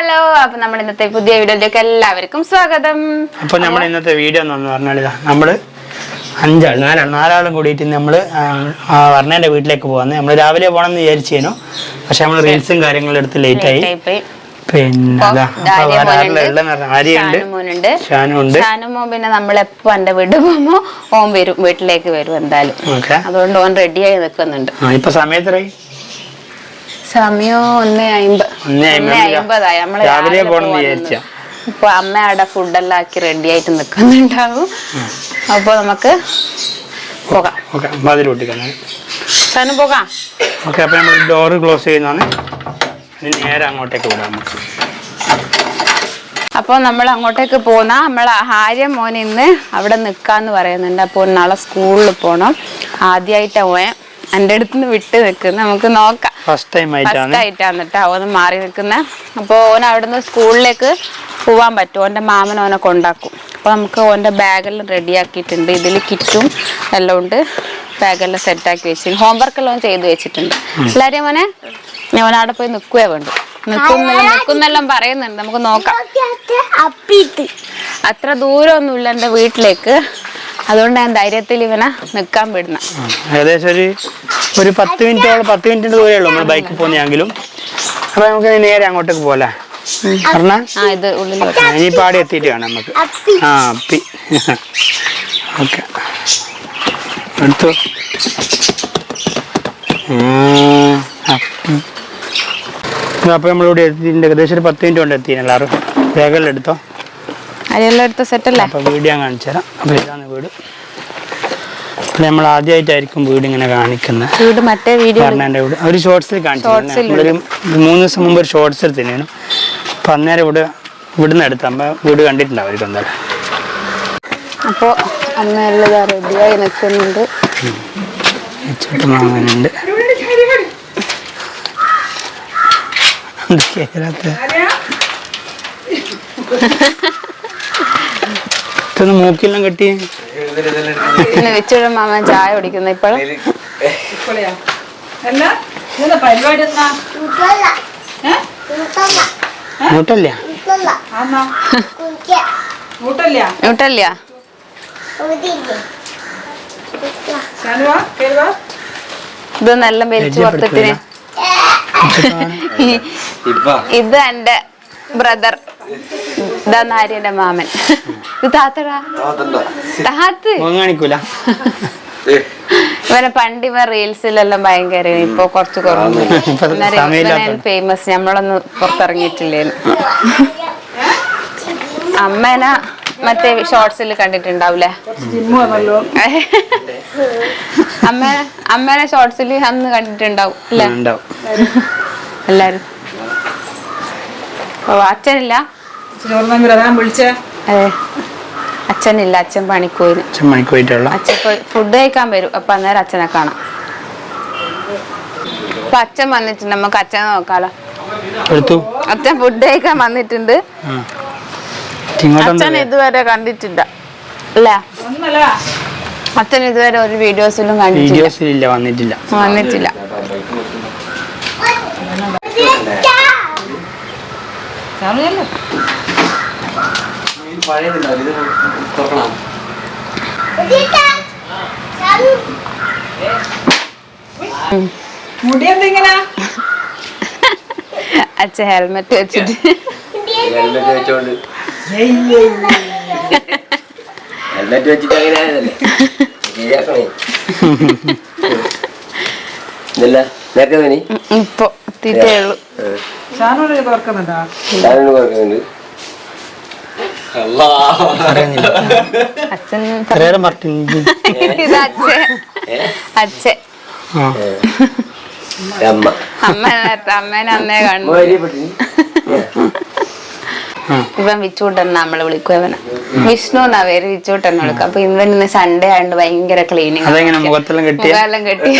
Hello അപ്പൊ നമ്മൾ ഇന്നത്തെ പുതിയ വീഡിയോയിലേക്ക് എല്ലാവർക്കും സ്വാഗതം. അപ്പൊ നമ്മൾ ഇന്നത്തെ വീഡിയോ എന്ന് പറഞ്ഞാൽ നമ്മൾ അഞ്ചാൾ നാലാൾ നാലാളും കൂടിയിട്ട് നമ്മൾ വർണേന്റെ വീട്ടിലേക്ക് പോകുന്നത് നമ്മൾ രാവിലെ പോകണം എന്ന് വിചാരിച്ചേനു. പക്ഷെ നമ്മൾ റീൽസും കാര്യങ്ങളും എടുത്ത് ലേറ്റ് ആയി. പിന്നെ പിന്നെ നമ്മളെപ്പോ എന്റെ വീട്ടിൽ പോകുമ്പോ ഓൻ വരും. വീട്ടിലേക്ക് വരും എന്തായാലും. അതുകൊണ്ട് ഓൻ റെഡിയായി നിൽക്കുന്നുണ്ട് ഇപ്പൊ സമയത്തറായി സമയം ഒന്ന് അയിമ്പത് ഒന്നേ അയിമ്പത് ഒന്നേ അയിമ്പതായി. നമ്മൾ രാവിലെ പോകണം വിചാരിച്ച. അപ്പൊ അമ്മ അവിടെ ഫുഡെല്ലാം ആക്കി റെഡി ആയിട്ട് നിക്കുന്നുണ്ടാവും. അപ്പൊ നമുക്ക് പോകാം. പൊട്ടിക്കാൻ പോകാം. ഓക്കെ അപ്പൊ നമ്മൾ ഡോറ് ക്ലോസ് ചെയ്യുന്നതാണ്. ഇനി നേരെ അങ്ങോട്ടേക്ക് വിടാം നമുക്ക്. അപ്പോൾ നമ്മൾ അങ്ങോട്ടേക്ക് പോന്ന. നമ്മൾ ഹാര്യ മോൻ ഇന്ന് അവിടെ നിൽക്കാന്ന് പറയുന്നുണ്ട്. അപ്പോൾ നാളെ സ്കൂളിൽ പോകണം ആദ്യമായിട്ട് അവൻ എന്റെ അടുത്ത് നിന്ന് വിട്ട് നിൽക്കുന്ന നമുക്ക് നോക്കാം. ഫസ്റ്റ് ടൈം ആയിട്ടാണ്. ഫസ്റ്റ് ആയിട്ടാണ് മാറി നിൽക്കുന്ന. അപ്പോൾ ഓൻ അവിടുന്ന് സ്കൂളിലേക്ക് പോവാൻ പറ്റും. ഓന്റെ മാമൻ ഓനെ കൊണ്ടാക്കും. അപ്പോൾ നമുക്ക് ഓന്റെ ബാഗെല്ലാം റെഡിയാക്കിയിട്ടുണ്ട്. ഇതിൽ കിറ്റും എല്ലാം ഉണ്ട്. ബാഗെല്ലാം സെറ്റാക്കി ഹോംവർക്ക് ഹോംവർക്കെല്ലാം ഓൻ ചെയ്ത് വെച്ചിട്ടുണ്ട്. എല്ലാരെയും മോനെ ഞാൻ അവിടെ പോയി നിൽക്കുകയോ വേണ്ടു നിൽക്കുന്നെല്ലാം നിൽക്കുന്നെല്ലാം പറയുന്നുണ്ട്. നമുക്ക് നോക്കാം. അത്ര ദൂരമൊന്നുമില്ല എന്റെ വീട്ടിലേക്ക്. അതുകൊണ്ട് ഞാൻ ധൈര്യത്തിൽ ഇവനെ നിൽക്കാൻ വിടുന്ന. ഏകദേശം ഒരു ഒരു പത്ത് മിനിറ്റോളം പത്ത് മിനിറ്റിന്റെ ദൂരേ ഉള്ളൂ നമ്മൾ ബൈക്കിൽ പോകുന്നെങ്കിലും അപ്പൊ നമുക്ക് നേരെ അങ്ങോട്ടേക്ക് പോലെ ഇത് ഉള്ളിൽ ഇനി പാടി എത്തിയിട്ട് വേണം നമുക്ക്. ആ അപ്പി. ഓക്കെ. എടുത്തു ഉം, അപ്പി. നമ്മളിവിടെ എത്തിയിട്ടുണ്ട്. ഏകദേശം ഒരു പത്ത് മിനിറ്റ് കൊണ്ട് എത്തിയാണ് എല്ലാവരും. വേഗം അരിയെല്ലാം എടുത്ത് സെറ്റല്ലേ അപ്പൊ വീട് ഞാൻ കാണിച്ചു തരാം. അപ്പൊ ഇതാണ് വീട്. നമ്മൾ ആദ്യമായിട്ടായിരിക്കും വീട് ഇങ്ങനെ കാണിക്കുന്നത് വീട് മറ്റേ വീഡിയോ പറഞ്ഞതിന്റെ വീട്. ഒരു ഷോർട്സിൽ കാണിച്ചു നമ്മളൊരു മൂന്ന് ദിവസം മുമ്പ് ഒരു ഷോർട്സ് എടുത്തിരുന്നു അപ്പൊ അന്നേരം ഇവിടെ ഇവിടുന്ന് എടുത്ത അമ്മ വീട് കണ്ടിട്ടുണ്ടാവും എന്തായാലും അപ്പോൾ അമ്മയെല്ലാം റെഡിയായി നിൽക്കുന്നുണ്ട്. വാങ്ങാനുണ്ട് എന്തൊക്കെയാ? ഇതൊന്ന് മൂക്കിലും കെട്ടി. പിന്നെ വെച്ചുള്ള മാമ ചായ കുടിക്കുന്നു ഏ? മൂട്ടല്ല ഇതൊന്നെല്ലാം വലിച്ചു പുറത്തിട്ടിന്. ഇത് എന്റെ ബ്രദർ. ഇതാ നാര്യന്റെ മാമൻ. ഇത് താത്തടാ? താത്ത്. മുഖം കാണിക്കൂല. ഇവനെ പണ്ട് ഇവ റീൽസിലെല്ലാം ഭയങ്കര ഇപ്പൊ കുറച്ച് കുറവാണ് ഫേമസ് നമ്മളൊന്നും പുറത്തിറങ്ങിയിട്ടില്ലേനു അമ്മേന മറ്റേ ഷോർട്സിൽ കണ്ടിട്ടുണ്ടാവൂലേ? അമ്മ അമ്മേനെ ഷോർട്സിൽ അന്ന് കണ്ടിട്ടുണ്ടാവും അല്ലേ? എല്ലാരും. ഓ അച്ഛനില്ല? ചോർന്നെങ്കിൽ അതാ വിളിച്ചേ. അതെ അച്ഛനില്ല അച്ഛൻ പണിക്കോയിന്. അച്ഛൻ പണിക്കോയിട്ടുള്ള അച്ഛൻ ഫുഡ് കഴിക്കാൻ വരും. അപ്പൊ അന്നേരം അച്ഛനെ കാണാം. അപ്പൊ അച്ഛൻ വന്നിട്ടുണ്ട്. നമുക്ക് അച്ഛനെ നോക്കാലോ. അച്ഛൻ ഫുഡ് കഴിക്കാൻ വന്നിട്ടുണ്ട്. അച്ഛൻ ഇതുവരെ കണ്ടിട്ടില്ല. അല്ലേ അച്ഛൻ ഇതുവരെ ഒരു വീഡിയോസിലും കണ്ടിട്ടില്ല. വന്നിട്ടില്ല. വന്നിട്ടില്ല. വന്നിട്ടില്ല ശാലുവല്ലേ മുടി എന്തിങ്ങനെ അച്ഛൻ ഹെൽമെറ്റ് വെച്ചിട്ട്. ഹെൽമെറ്റ് വെച്ചോണ്ട്. ഹെൽമെറ്റ് വെച്ചിട്ട് ഇപ്പൊ ഉള്ളൂ. തുറക്കുന്നുണ്ടാ? ഞാനൊന്ന് കൊടുക്കുന്നുണ്ട് അച്ഛൻ പറഞ്ഞു ഇത് ആ. അമ്മ. അമ്മ അമ്മേനെ അന്നേ അമ്മ കണ്ടു പരിചയപ്പെട്ടു ഇവൻ വിച്ചൂട്ടൻ നമ്മൾ വിളിക്കും ഇവനെ വിഷ്ണു എന്നാ പേര് വിച്ചൂട്ടൻ വിളിക്കും. അപ്പൊ ഇവൻ ഇന്ന് സൺഡേ ആയതുകൊണ്ട് ഭയങ്കര ക്ലീനിങ് അതെങ്ങനെ മുഖത്തെല്ലാം കെട്ടിയ? മുഖമെല്ലാം കെട്ടി.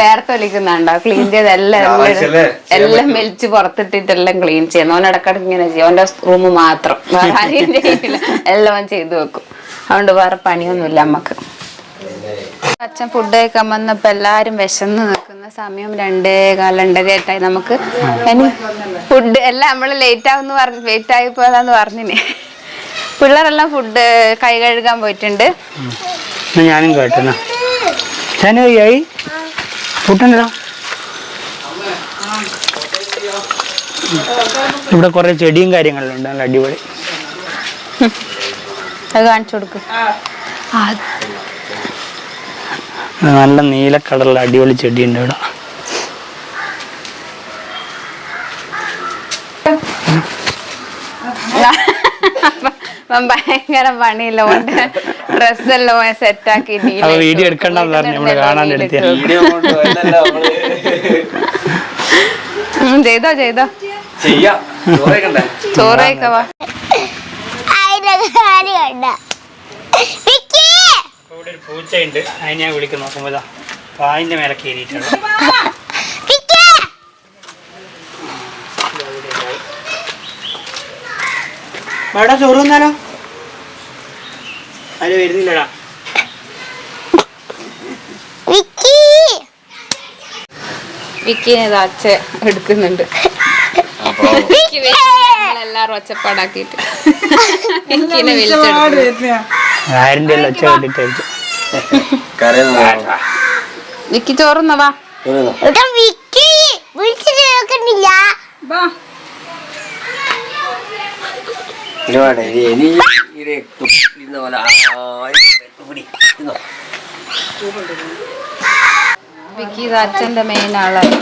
വേർത്ത് വലിക്കുന്നുണ്ടോ ക്ലീൻ ചെയ്ത് എല്ലാം എല്ലാം എല്ലാം വലിച്ച് പുറത്തിട്ടിട്ടെല്ലാം ക്ലീൻ ചെയ്യുന്നു അവൻ ഇടക്കിടക്ക് ഇങ്ങനെ ചെയ്യും. അവന്റെ റൂം മാത്രം. വേറെ ആരെയും ചെയ്യില്ല. എല്ലാം അവൻ ചെയ്തു വെക്കും. അതുകൊണ്ട് വേറെ പണിയൊന്നുമില്ല നമ്മക്ക്. അച്ഛൻ ഫുഡ് കഴിക്കാൻ വന്നപ്പോ എല്ലാരും വിശന്ന് നിൽക്കുന്ന സമയം രണ്ടേ കാല രണ്ടരയായിട്ടായി നമുക്ക് ഫുഡ് എല്ലാം നമ്മൾ ലേറ്റ് ആവും പറഞ്ഞു ലേറ്റ് ആയി പോയതാന്ന് പറഞ്ഞിനെ. പിള്ളേരെല്ലാം ഫുഡ് കൈ കഴുകാൻ പോയിട്ടുണ്ട്. ഞാനും കേട്ടോ ഇവിടെ കുറെ ചെടിയും കാര്യങ്ങളും ഉണ്ട്. നല്ല അടിപൊളി. അത് കാണിച്ചു കൊടുക്കും. ആ, നല്ല നീല കളറിൽ അടിപൊളി ചെടിയുണ്ട് ഇവിടെ. ഭയങ്കര പണിയല്ലോ ഓന്റെ സെറ്റാക്കി സെറ്റ് ആക്കി അപ്പൊ വീഡിയോ എടുക്കണ്ടെന്ന് പറഞ്ഞു നമ്മൾ കാണാൻ എടുത്തേ. വീഡിയോ കൊണ്ട് വന്നല്ലോ നമ്മൾ. ചെയ്തോ ചെയ്തോ. ചെയ്യാം. വിക്കി ഇവിടെ ഒരു പൂച്ചയുണ്ട്. അതിനെ ഞാൻ വിളിക്കുന്നു. നോക്കുമ്പോ ഇതാ പായിന്റെ മേലെ കയറിയിട്ടുണ്ട്. മേടാ ചോറ് വന്നാലോ അതിന് വരുന്നില്ലടാ. വിക്കി. വിക്കിനെ അച്ഛ എടുക്കുന്നുണ്ട്. വിക്കി. എല്ലാരും ഒച്ചപ്പാടാക്കിട്ട് ആരിന്റെ ഒച്ച കേട്ടിട്ടായിരിക്കും വിക്കി ചോറുന്നവാ വിക്കി കേൾക്കുന്നില്ല. വിക്കി ഇത് അച്ഛന്റെ മെയിൻ ആളാണ്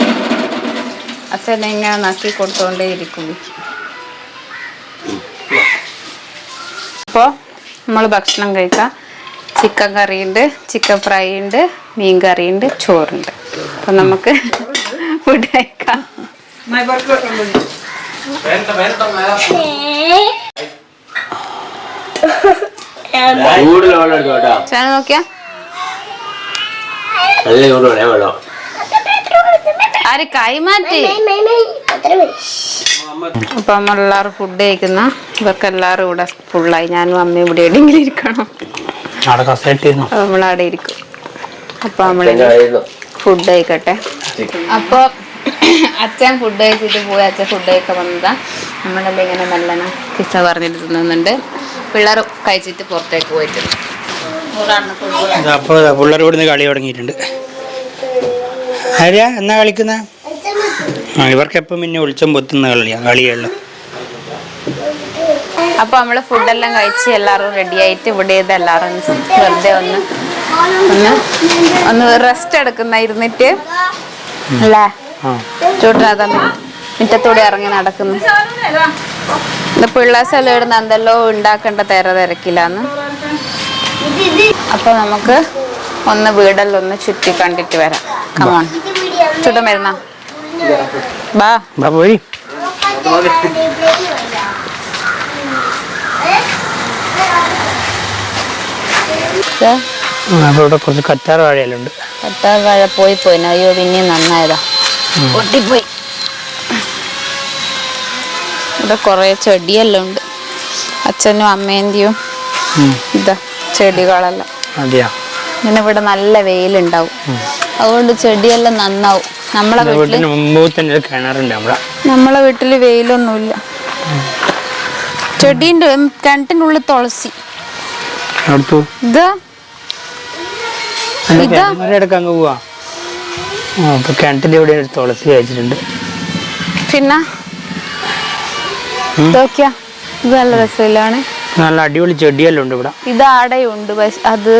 അച്ഛനെ ഇങ്ങനെ നക്കി കൊടുത്തോണ്ടേ ഇരിക്കും വിക്കി. അപ്പോൾ നമ്മൾ ഭക്ഷണം കഴിക്കാം. ചിക്കൻ കറി ഉണ്ട് ചിക്കൻ ഫ്രൈ ഉണ്ട് മീൻ കറി ഉണ്ട് ചോറുണ്ട്. അപ്പം നമുക്ക് ഫുഡ് കഴിക്കാം. നോക്കിയാ? ആര് കൈമാറ്റി? അപ്പൊ നമ്മളെല്ലാവരും ഫുഡ് കഴിക്കുന്ന ഇവർക്ക് എല്ലാവരും ഇവിടെ ഫുള്ളായി ഞാനും അമ്മയും ഇവിടെ എവിടെയെങ്കിലും ഇരിക്കണം. കസേറ്റ് ഇരുന്നു അപ്പൊ നമ്മളവിടെ ഇരിക്കും. അപ്പൊ നമ്മൾ ഫുഡ് കഴിക്കട്ടെ. അപ്പോൾ അച്ഛൻ ഫുഡ് കഴിച്ചിട്ട് പോയി. അച്ഛൻ ഫുഡ് കഴിക്കാൻ വന്നതാ. നമ്മളെല്ലാം ഇങ്ങനെ നല്ലോണം കിസ്സ പറഞ്ഞിട്ട് തിന്നുന്നുണ്ട്. പിള്ളേർ കഴിച്ചിട്ട് പുറത്തേക്ക് പോയിട്ടുണ്ട്. അപ്പോൾ പിള്ളേർ ഇവിടുന്ന് കളി തുടങ്ങിയിട്ടുണ്ട്. ആര്യ എന്നാ കളിക്കുന്ന? ആ ഇവർക്ക് എപ്പം പിന്നെ ഒളിച്ചം പൊത്തുന്ന കളിയാ കളിയല്ലോ അപ്പൊ നമ്മൾ ഫുഡെല്ലാം കഴിച്ച് എല്ലാവരും റെഡി ആയിട്ട് ഇവിടെ ചെയ്ത് എല്ലാവരും വെറുതെ ഒന്ന് ഒന്ന് ഒന്ന് റെസ്റ്റ് എടുക്കുന്ന ഇരുന്നിട്ട് അല്ലേ? ചൂട്ടാതെ ചൂട്ടിനകത്ത് മുറ്റത്തൂടെ ഇറങ്ങി നടക്കുന്നു. ഇത് പിള്ളേഴ്സ് എല്ലാം ഇടുന്ന എന്തെല്ലോ ഉണ്ടാക്കേണ്ട തിര തിരക്കില്ലാന്ന് അപ്പൊ നമുക്ക് ഒന്ന് വീടെല്ലാം ഒന്ന് ചുറ്റി കണ്ടിട്ട് വരാം. കമോൺ ചുട്ടം വരുന്ന ബാ. ബാ പോയി. ഇവിടെ കുറച്ച് കറ്റാർ വാഴയെല്ലാം ഉണ്ട് കറ്റാർ വാഴ പോയി പോയി. അയ്യോ പിന്നെ നന്നായതാ. പൊട്ടിപ്പോയി. ഇവിടെ കുറേ ചെടിയെല്ലാം ഉണ്ട്. അച്ഛനും അമ്മേന്റെയും ഇതാ ചെടികളെല്ലാം. അതെയാ? ഇങ്ങനെ ഇവിടെ നല്ല വെയിലുണ്ടാവും. അതുകൊണ്ട് ചെടിയെല്ലാം നന്നാവും. നമ്മളെ വീട്ടിൽ കിണറുണ്ട് നമ്മളെ. നമ്മളെ വീട്ടിൽ വെയിലൊന്നുമില്ല. ചെടീന്റെ കിണറ്റിന്റെ തുളസി. അടുത്തു ഇതാ. ഇതാ? അങ്ങ് പോവാ. ഇവിടെ ഒരു തുളസി വെച്ചിട്ടുണ്ട് പിന്നെ? ഇതൊക്കെയാ. ഇത് നല്ല രസമില്ലാണ്. നല്ല അടിപൊളി ചെടിയെല്ലാം ഉണ്ട് ഇവിടെ. ഇത് ആടെയുണ്ട് അത്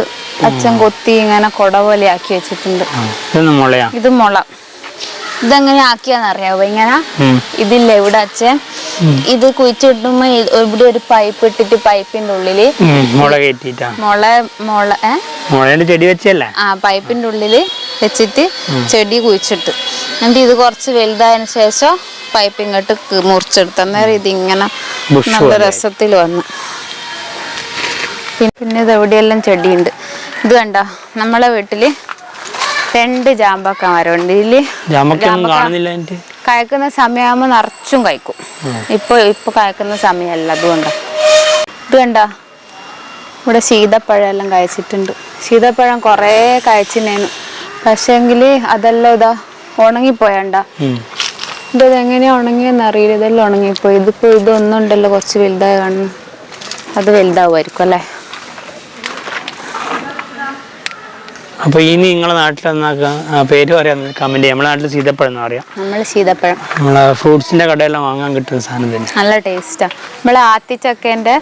അച്ഛൻ കൊത്തി ഇങ്ങനെ കൊട പോലെ ആക്കി വെച്ചിട്ടുണ്ട്. ഇതൊന്നും മുളയാ? ഇത് മുള. ഇതെങ്ങനെ ആക്കിയാന്നറിയാവോ? ഇങ്ങനെ. ഇതില്ല ഇവിടെ അച്ഛൻ? ഇത് കുഴിച്ചിട്ടുമ്പോ ഇവിടെ ഒരു പൈപ്പ് ഇട്ടിട്ട് പൈപ്പിന്റെ ഉള്ളിൽ മുള കയറ്റിട്ടാ മുള മുള ചെടി വെച്ചല്ലേ ആ പൈപ്പിന്റെ ഉള്ളിൽ വെച്ചിട്ട് ചെടി കുഴിച്ചിട്ട്. എന്നിട്ട് ഇത് കുറച്ച് വലുതായതിനു ശേഷം പൈപ്പ് ഇങ്ങോട്ട് മുറിച്ചെടുത്ത. അന്നേരം ഇതിങ്ങനെ ഇങ്ങനെ നല്ല. രസത്തിൽ വന്നു. പിന്നെ ഇത് എവിടെയെല്ലാം ചെടിയുണ്ട്? ഇത് കണ്ടോ? നമ്മളെ വീട്ടിൽ രണ്ട് ജാമ്പക്ക മരമുണ്ട് ഇതിൽ കായ്ക്കുന്ന സമയമാകുമ്പോൾ നിറച്ചും കഴിക്കും. ഇപ്പൊ ഇപ്പൊ കായ്ക്കുന്ന സമയമല്ല അതുകൊണ്ടാ. ഇത് കണ്ടോ? ഇവിടെ സീതപ്പഴം എല്ലാം കഴിച്ചിട്ടുണ്ട്. സീതപ്പഴം കുറേ കഴിച്ചിനേനു. പക്ഷേങ്കിൽ അതെല്ലാം ഇതാ ഉണങ്ങിപ്പോയണ്ട. ഇതത് ഇത് എങ്ങനെയാ ഉണങ്ങിയെന്ന് അറിയില്ല. ഇതെല്ലാം ഉണങ്ങിപ്പോയി. ഇതിപ്പോ ഇതൊന്നുണ്ടല്ലോ കുറച്ച് വലുതായി കാണുന്നു. അത് വലുതാവുമായിരിക്കും അല്ലേ? അപ്പൊ ഇനി നിങ്ങളെ നാട്ടിൽ പേര് പറയാം കമന്റ് നമ്മളെ നാട്ടിൽ സീതപ്പഴം എന്ന് പറയാം. നമ്മൾ സീതപ്പഴം. നമ്മളെ ഫ്രൂട്ട്സിന്റെ കടയെല്ലാം വാങ്ങാൻ കിട്ടുന്ന സാധനം തന്നെ. നല്ല ടേസ്റ്റാ. നമ്മളെ ആത്തിച്ചക്കേന്റെ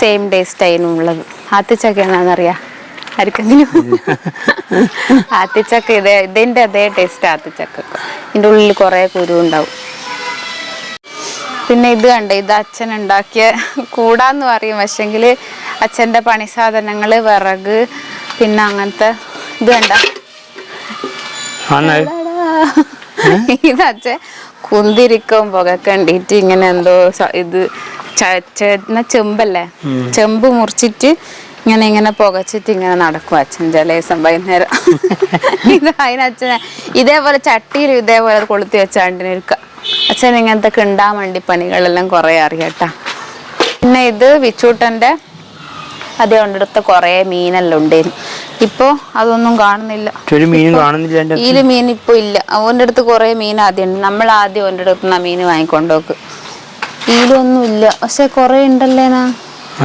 സെയിം ടേസ്റ്റ് ആയിരുന്നു ഉള്ളത്. ആത്തിച്ചക്ക എന്നാന്നറിയാ? ആർക്കെങ്കിലും? ആത്തിച്ചക്ക ഇതേ ഇതിന്റെ അതേ ടേസ്റ്റ് ആത്തിച്ചക്ക ഇതിന്റെ ഉള്ളിൽ കുറെ കുരു ഉണ്ടാവും. പിന്നെ ഇത് കണ്ട ഇത് അച്ഛൻ ഉണ്ടാക്കിയ കൂടാന്ന് പറയും. പക്ഷെങ്കിൽ അച്ഛന്റെ പണി സാധനങ്ങൾ വിറക് പിന്നെ അങ്ങനത്തെ ഇത് കണ്ട കുന്തിരിക്കും പുക കണ്ടിട്ട് ഇങ്ങനെ എന്തോ ഇത് ചെമ്പല്ലേ? ചെമ്പ് മുറിച്ചിട്ട് ഇങ്ങനെ ഇങ്ങനെ പുകച്ചിട്ട് ഇങ്ങനെ നടക്കും അച്ഛൻ ചില ദിവസം വൈകുന്നേരം. ഇത് അതിനച്ഛനെ ഇതേപോലെ ചട്ടിയിൽ ഇതേപോലെ കൊളുത്തി വെച്ചാണ്ടി നിൽക്കുക അച്ഛൻ ഇങ്ങനത്തെ കിണ്ടാൻ വേണ്ടി പണികളെല്ലാം കുറെ അറിയട്ടാ. പിന്നെ ഇത് വിച്ചൂട്ടന്റെ അതേ കൊണ്ടെടുത്ത കുറേ മീനെല്ലാം ഉണ്ടായിരുന്നു ഇപ്പോൾ അതൊന്നും കാണുന്നില്ല. ഒരു മീനും കാണുന്നില്ല എന്റെ ഈൽ മീൻ ഇപ്പൊ ഇല്ല. അവന്റെ അടുത്ത് കൊറേ മീൻ ആദ്യം ഉണ്ട്. നമ്മൾ ആദ്യം അവന്റെ അടുത്ത് നിന്ന് മീൻ വാങ്ങിക്കൊണ്ടോക്ക് ഈലൊന്നും ഇല്ല. പക്ഷെ കൊറേ ഉണ്ടല്ലേനാ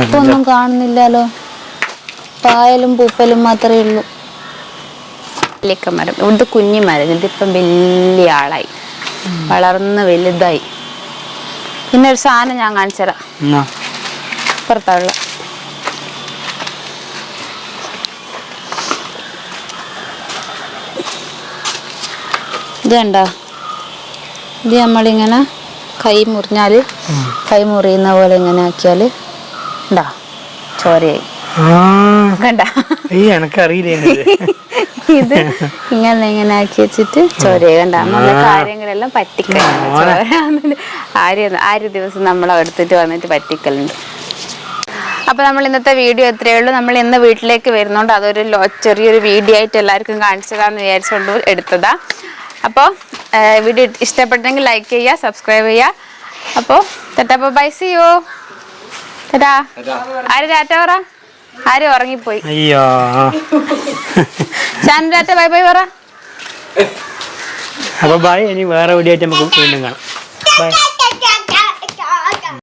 ഇപ്പൊ ഒന്നും കാണുന്നില്ലല്ലോ. പായലും പൂപ്പലും മാത്രമേ ഉള്ളൂ. വലിയൊക്കെ മരം. ഇവിടുത്തെ കുഞ്ഞു മരം. ഇതിപ്പം വലിയ ആളായി. വളർന്ന് വലുതായി. പിന്നെ ഒരു സാധനം ഞാൻ കാണിച്ചു തരാം ഇത് കണ്ട? ഇത് നമ്മളിങ്ങനെ കൈ മുറിഞ്ഞാൽ കൈ മുറിയുന്ന പോലെ ഇങ്ങനെ ആക്കിയാൽ ഉണ്ടാ ചോരയായി. കണ്ട? ഇത്? ഇങ്ങനെ ഇങ്ങനെ ആക്കി വെച്ചിട്ട് ചോരയെ കണ്ട? നമ്മളെ കാര്യങ്ങളെല്ലാം പറ്റിക്കലുണ്ട് ആര് ആര്യ ദിവസം നമ്മൾ എടുത്തിട്ട് വന്നിട്ട് പറ്റിക്കലുണ്ട്. അപ്പൊ നമ്മൾ ഇന്നത്തെ വീഡിയോ എത്രയേ ഉള്ളൂ. നമ്മൾ ഇന്ന് വീട്ടിലേക്ക് വരുന്നോണ്ട് അതൊരു ചെറിയൊരു വീഡിയോ ആയിട്ട് എല്ലാവർക്കും കാണിച്ചതാന്ന് വിചാരിച്ചുകൊണ്ട് എടുത്തതാ. അപ്പോൾ വീഡിയോ ഇഷ്ടപ്പെട്ടെങ്കിൽ ലൈക്ക് ചെയ്യുക സബ്സ്ക്രൈബ് ചെയ്യുക. അപ്പോൾ തെറ്റപ്പോൾ ബൈ സി യു തെറ്റാ ആര് ടാറ്റ പറ? ആര് ഉറങ്ങിപ്പോയി. അയ്യോ. ഷാൻ ടാറ്റ ബൈ ബൈ പറ. അപ്പൊ ബൈ ഇനി വേറെ വീഡിയോ ആയിട്ട് നമുക്ക് വീണ്ടും കാണാം. ബൈ